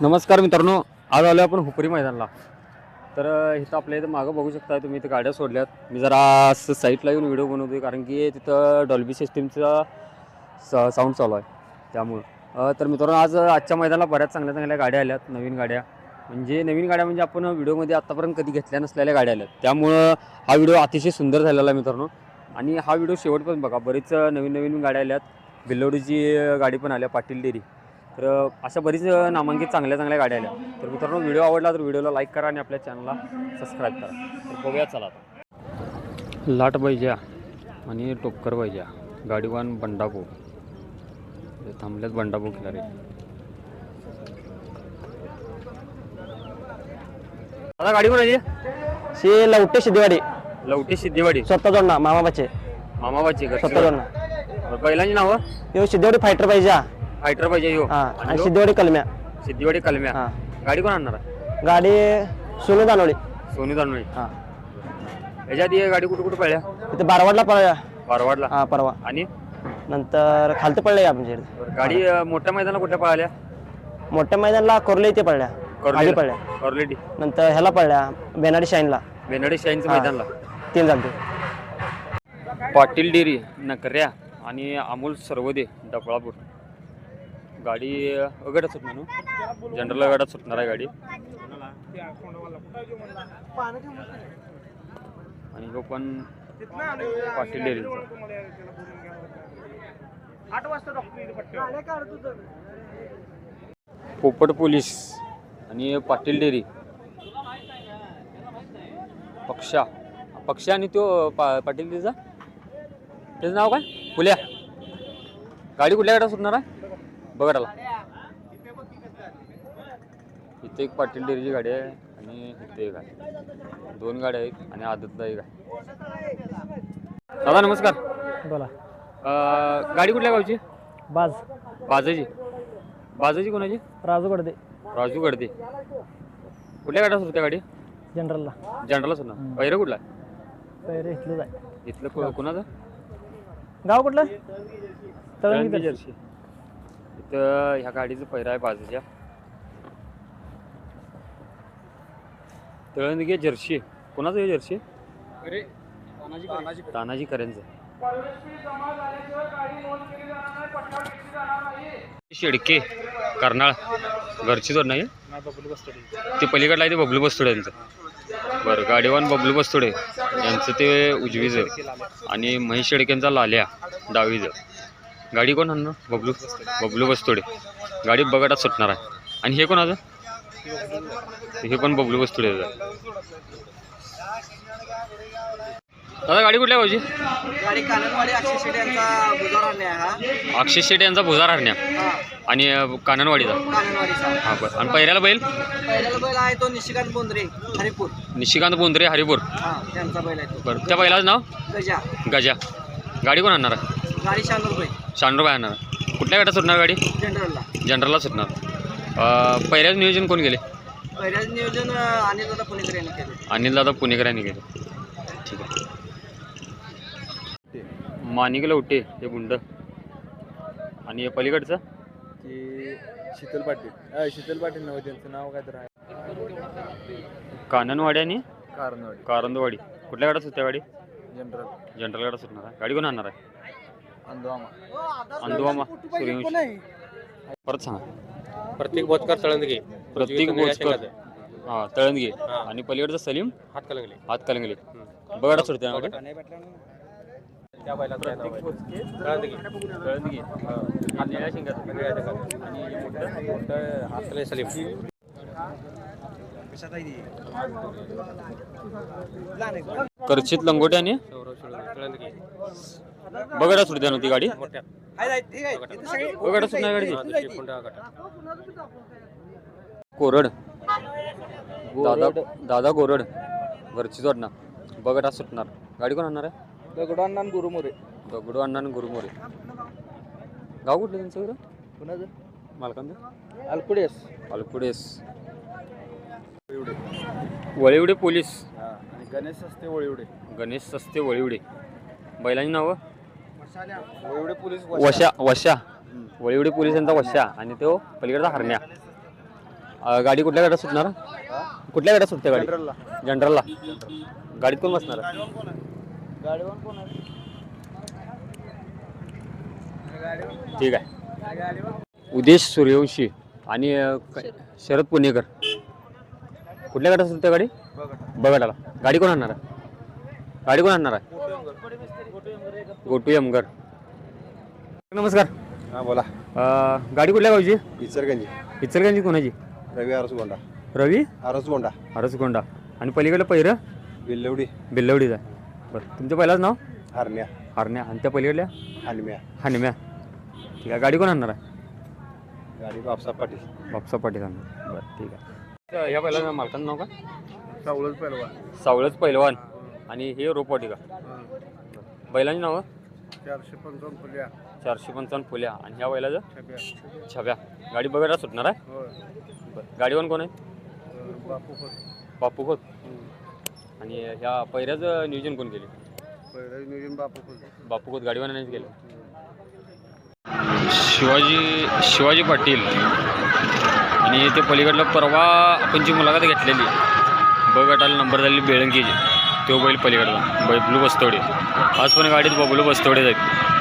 नमस्कार मित्रांनो आज आलो आपण हुपरी मैदानला. तर इथं आपल्या इथं मागं बघू शकता तुम्ही इथं गाड्या सोडल्यात. मी जरा असं साईटला येऊन व्हिडिओ बनवतोय कारण की तिथं डॉल्बी सिस्टीमचा सा साऊंड चालू आहे. त्यामुळं. तर मित्रांनो आज आजच्या मैदानाला बऱ्याच चांगल्या चांगल्या गाड्या आल्यात नवीन गाड्या. म्हणजे नवीन गाड्या म्हणजे आपण व्हिडिओमध्ये आत्तापर्यंत कधी घेतल्या नसलेल्या गाड्या आल्यात. त्यामुळं हा व्हिडिओ अतिशय सुंदर झालेला आहे मित्रांनो. आणि हा व्हिडिओ शेवटपर्यंत बघा बरीच नवीन नवीन गाड्या आल्यात. बिल्लोडीची गाडी पण आल्या पाटील डेरी. तर अशा बरीच नामांकित चांगल्या चांगल्या गाड्या आल्या. तर मित्रांनो व्हिडिओ आवडला तर व्हिडिओला लाईक करा आणि आपल्या चॅनलला सबस्क्राईब करा. तर बघूया चला आता. लाट बैजा आणि टोपकर बैजा गाडीवान बंडापो. थांबल्यात बंडापो खिलारी आता गाडी कोणाची? शी लवटे सिद्धेवाडी. लवटी सिद्धीवाडी. स्वतः जोडणा मामाबाचे मामाबाची स्वतः जोडणा बैलांची नावं? यो सिद्धेवाडी फायटर पाहिजे हा फायटर पाहिजे यो. हा. आणि आणि यो? सिद्धेवाडी कलम्या. सिद्धीवाडी कलम्या. हा. गाडी कोण आणणार आहे? गाडी सोनू दानोळी. सोनी दानोळी. हा. याच्या आधी ही गाडी कुठे कुठे पळल्या? तिथे बारवाडला पळल्या बारवाडला. हा परवा. आणि? नंतर खालतं पडले आमच्या इथे गाडी अं, मोठ्या मैदानाला कुठल्या पळाल्या? मोठ्या मैदानला कोरले इथे पडल्या खाली पडल्या ऑलरेडी नंतर ह्याला पडल्या बेनाडी शाईनला बेनाडी शाईनचं हा. मैदानला. तीन झालते. पाटील डेअरी नकऱ्या आणि अमोल सर्वदे डफळापूर गाडी अगडच सुटणार ना? जनरल अगडात सुटणार आहे गाडी. आणि तो पण पाटील डेअरीचा. पोपट पोलीस आणि पाटील डेअरी. पक्षा. पक्षा आणि तो पा पाटील डेअरीचा? त्याचं नाव काय? फुल्या. गाडी कुठल्या गाड्या सुटणार आहे? बघायला इथे एक पाटील डेअरीची गाडी आहे आणि इथे एक आहे. दोन गाड्या आहेत आणि आदतला एक आहे. दादा नमस्कार. बोला. अं, गाडी कुठल्या गावची? बाज. बाजाची बाजाची कोणाची? राजू गडदे. राजू गडदे. कुठल्या गाड्या सुटत्या गाडी? जनरलला. जनरलला सुटणार. पहिरं कुठला पैरे इथलं आहे. इथलं को- कोणाचं? गाव कुठलं? तळंगी जर्सी. इथं ह्या गाडीचं पहिरा आहे बाजूच्या. तळंगे जर्सी कोणाचं आहे जर्सी तानाजी करेंचं शेडके कर्नाळ. घरची जोड नाही? ते पलीकडला आहे ते बबलू बस्तोडे यांचं. बरं गाडीवान बबलू बस्तोडे. यांचं ते उजवीचं आणि महेश शेडकेंचा लाल्या डावीचं. गाडी कोण आणणार? बबलू. बबलू बस्तोडे. गाडी बघटात सुटणार आहे. आणि हे कोणाचं हे पण बबलू बस्तोडे दादा गाडी कुठल्या गावची? काननवाडी अक्षय शेट यांचा भुजार हरण्या हा. आणि काननवाडीचा? हा आणि पहिल्याला बैल? आहे तो निशिकांत बोंद्रे हरिपूर. निशिकांत बोंद्रे हरिपूर. हा त्यांचा बैल आहे बरं. त्या बैलाचं नाव? गजा. गजा. गाडी कोण आणणार आहे? गाडी शानूर बैल आणणार? आहे. कुठल्या गाड्यात सुटणार गाडी? जनरलला. जनरलला सुटणार. अं, पहिल्याचं नियोजन कोण गेले पहिल्याच नियोजन अं, अनिल दादा पुणेकर यांनी केलं. अनिल दादा पुणेकर यांनी केले. ठीक आहे. माणिक लवटे हे गुंड आणि हे पलीकडचं? की शीतल पाटील. अ, शीतल पाटील नव्हे त्यांचं. नाव काय तर आहे. काननवाडी आणि? कारणवाडी कारंदवाडी. कुठल्या गाड्यात सुटत्या गाडी? जनरल. जनरल गाड्यात सुटणार आहे. गाडी कोण आणणार आहे? अंदुवामा सूर्यवंशी परत सांगा. प्रत्येक बोचकर तळंदगे. प्रत्येक बोचकर हां तळंदगे. आणि पलीकडचं सलीम? हात कलंगले हात कलंगले ना गाडी त्या बैलाचं काय नाव आहे? तळंदगे. तळंदगे. हात निळ्या शिंगाचं आणि मोठं मोठं हात कलंगले सलीम. करचित लंगोटे आणि? सौरव शिळोळे, तळंदगे. बघाडा सुटते ना ती गाडी. सुटणार गाडी हा. कोरड. दादा दादा कोरड घरची जोडणार बघा सुटणार. गाडी कोण आणणार आहे? दगडांना आणि गुरुमोरे दगडू अण्णा आणि गुरुमोरे गाव कुठलं त्यांचं बरं? कुणाचं मालकांचं? अल्कुडेस. अल्कुडेस. वळिवडे पोलीस. आणि गणेश असते वळिवडे. गणेश सस्ते वळिवडे. बैलांची नावं? पोलीस वशा. वशा वळिवडे पोलिसांचा वशा आणि तो पलीकडचा हरण्या. अं, गाडी कुठल्या गाड्यात सुटणार? कुठल्या गाड्यात सुटते गाडी? जनरलला. जनरलला. गाडीत कोण बसणार? गाडीवर कोण आहे? ठीक आहे. उदेश सूर्यवंशी आणि अं, क- शरद पुणेकर. कुठल्या गाड्यात सुटते गाडी? बघायला गाडी कोण आणणार आहे? गाडी कोण आणणार आहे? गोटू यमगर नमस्कार. हा बोला. अं, गाडी कुठल्या गावची? इचरगंजी इचलगंजी कोणाची? रवी आरसगोंडा. रवी? आरसगोंडा. हरसकोंडा आणि पलीकडलं पहिरं? बिल्लवडी. बिल्लवडीचं आहे. बरं तुमच्या पहिलाच नाव? हरण्या. हरण्या. आणि त्या पलीकडल्या? हानम्या. हानिम्या. ठीक आहे गाडी कोण आणणार आहे? गाडी बापसा पाटील. बापसा पाटील आणणार. बरं ठीक आहे. ह्या पहिल्या मालकाचं नाव का सावळच पहिलवा सावळच पहिलवान आणि हे रोपवाटी का बैलांची नावं? चारशे पंचावन्न फुल्या. चारशे पंचावन्न फुल्या. आणि ह्या बैलाचं छब्या. छब्या. गाडी बघायला सुटणार आहे? होय. बरं. गाडीवर कोण आहे? बापू बापू खोत. आणि ह्या पहिल्याचं नियोजन कोण केले? पहिलं नियोजन बापू बापू खोत गाडीवर नाही केलं शिवाजी शिवाजी पाटील. आणि ते पलीकडलं परवा आपण जी मुलाखत घेतलेली ब गटाला नंबर झालेली बेळंकीची तो बैल पलीकडला ब्लू बस्तवडे आज पण गाडीत बबलू बस्तवडे आहेत.